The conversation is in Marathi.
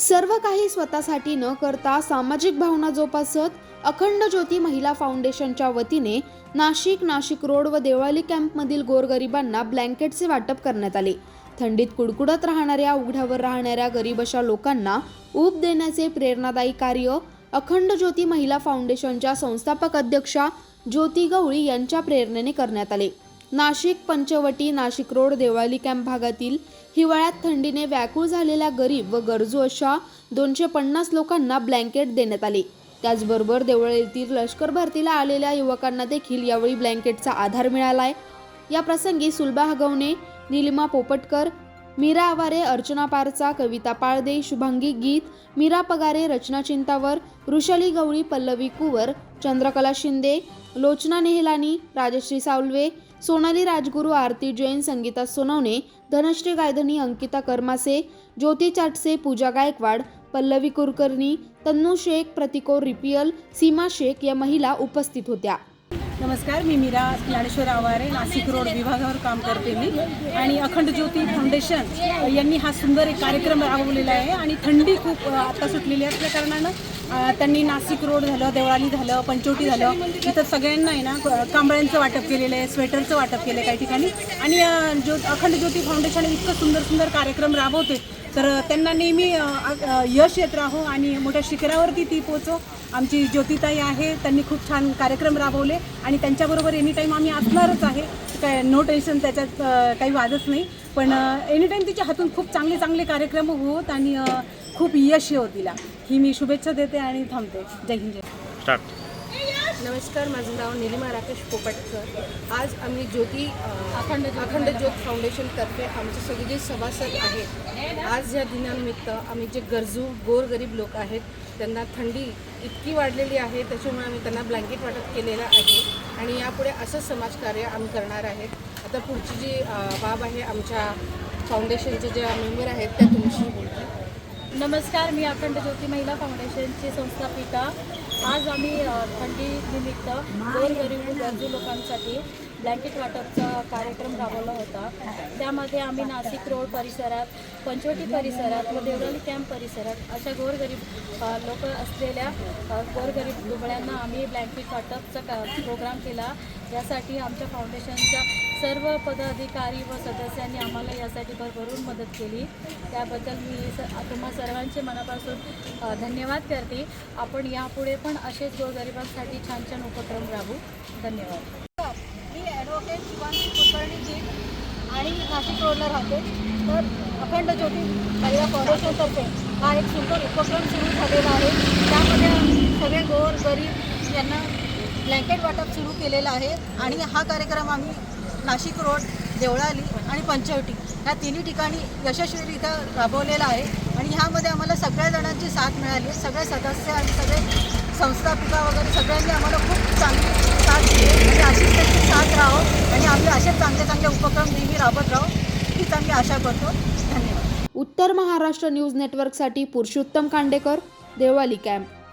सर्व काही स्वतःसाठी न करता सामाजिक भावना जोपासत अखंड ज्योती महिला फाउंडेशनच्या वतीने नाशिक नाशिक रोड व देवळाली कॅम्पमधील गोरगरिबांना ब्लँकेटचे वाटप करण्यात आले. थंडीत कुडकुडत राहणाऱ्या उघड्यावर राहणाऱ्या गरीब अशा लोकांना ऊब देण्याचे प्रेरणादायी कार्य अखंड ज्योती महिला फाउंडेशनच्या संस्थापक अध्यक्षा ज्योती गवळी यांच्या प्रेरणेने करण्यात आले. नाशिक पंचवटी नाशिक रोड देवळाली कॅम्प भागातील हिवाळ्यात थंडीने व्याकुळ झालेल्या गरीब व गरजू अशा दोनशे पन्नास लोकांना ब्लँकेट देण्यात आले. त्याचबरोबर देवळालीतील लष्कर भरतीला आलेल्या युवकांना देखील यावेळी ब्लँकेटचा आधार मिळाला आहे या प्रसंगी सुलभा हगवणे निलिमा पोपटकर मीरा आवारे अर्चना पारचा कविता पाळदे शुभांगी गीत मीरा पगारे रचना चिंतावर ऋषली गवळी पल्लवी कुवर चंद्रकला शिंदे लोचना नेहलानी राजश्री सावलवे सोनाली राजगुरू आरती जैन संगीता सोनवणे धनश्री गायधनी अंकिता करमासे ज्योती चाटसे पूजा गायकवाड पल्लवी कुलकर्णी तन्नू शेख प्रतिकोर रिपियल सीमा शेख या महिला उपस्थित होत्या. नमस्कार मी मीरा ज्ञानेश्वर आवारे नाशिक रोड विभागावर काम करते मी. आणि अखंड ज्योती फाउंडेशन यांनी हा सुंदर एक कार्यक्रम राबवलेला आहे. आणि थंडी खूप आता सुटलेली असल्या कारणानं त्यांनी नाशिक रोड झालं देवळाली झालं पंचवटी झालं इथं सगळ्यांना आहे ना कांबळ्यांचं वाटप केलेलं आहे स्वेटरचं वाटप केलं आहे काही ठिकाणी. आणि ज्यो अखंड ज्योती फाउंडेशन इतकं सुंदर सुंदर कार्यक्रम राबवते तर त्यांना नेहमी यश येत राहो आणि मोठ्या शिखरावरती ती पोचो. आमची ज्योतिताई आहे त्यांनी खूप छान कार्यक्रम राबवले आणि त्यांच्याबरोबर एनी टाईम आम्ही असणारच आहे. काय नो टेन्शन त्याच्यात काही वादच नाही. पण एनी टाईम तिच्या हातून खूप चांगले चांगले कार्यक्रम होत आणि खूप यश येऊ तिला. ही मी शुभेच्छा देते आणि थांबते. जय हिंद जय स्टार्ट नमस्कार माझं नाव निलिमा राकेश पोपटकर. आज आम्ही ज्योती अखंड अखंड ज्योत फाउंडेशनतर्फे आमचे सगळे जे सभासद आहेत आज या दिनानिमित्त आम्ही जे गरजू गोरगरीब लोक आहेत त्यांना थंडी इतकी वाढलेली आहे त्याच्यामुळे आम्ही त्यांना ब्लँकेट वाटप केलेलं आहे आणि यापुढे असं समाजकार्य आम्ही करणार आहेत. आता पुढची जी बाब आहे आमच्या फाउंडेशनचे ज्या मेंबर आहेत त्या तुमची बोलतात नमस्कार मी अखंड ज्योती महिला फाउंडेशनची संस्थापिका आज आम्ही थंडी निमित्त गोरगरीब गरजू लोकांसाठी ब्लँकेट वाटपचा कार्यक्रम राबवला होता. त्यामध्ये आम्ही नाशिक रोड परिसरात पंचवटी परिसरात व देवराली कॅम्प परिसरात अशा गोरगरीब लोक असलेल्या गोरगरीब दुबळ्यांना आम्ही ब्लँकेट वाटपचा का प्रोग्राम केला. यासाठी आमच्या फाउंडेशनच्या सर्व पदाधिकारी व सदस्यांनी आम्हाला यासाठी भरभरून मदत केली. त्याबद्दल मी स तुम्हा सर्वांचे मनापासून धन्यवाद करते. आपण यापुढे पण असेच गोरगरिबांसाठी छान छान उपक्रम राबू धन्यवाद. आणि नाशिक रोडला राहते. तर अखंड ज्योती महिला फाउंडेशनतर्फे हा एक सुंदर उपक्रम सुरू झालेला आहे. त्यामध्ये आम्ही सगळे गोर गरीब यांना ब्लँकेट वाटप सुरू केलेलं आहे. आणि हा कार्यक्रम आम्ही नाशिक रोड देवळाली आणि पंचवटी ह्या तिन्ही ठिकाणी यशस्वीरित्या राबवलेला आहे. आणि ह्यामध्ये आम्हाला सगळ्या जणांची साथ मिळाली. सगळे सदस्य आणि सगळे संस्थापिका वगैरे सगळ्यांनी आम्हाला खूप चांगली म्हणजे अशीच त्यांची साथ राहो आणि आम्ही असेच चांगले चांगले उपक्रम नेहमी राबत राहो हीच आम्ही आशा करतो धन्यवाद उत्तर महाराष्ट्र न्यूज नेटवर्कसाठी पुरुषोत्तम कांडेकर देवाली कॅम्प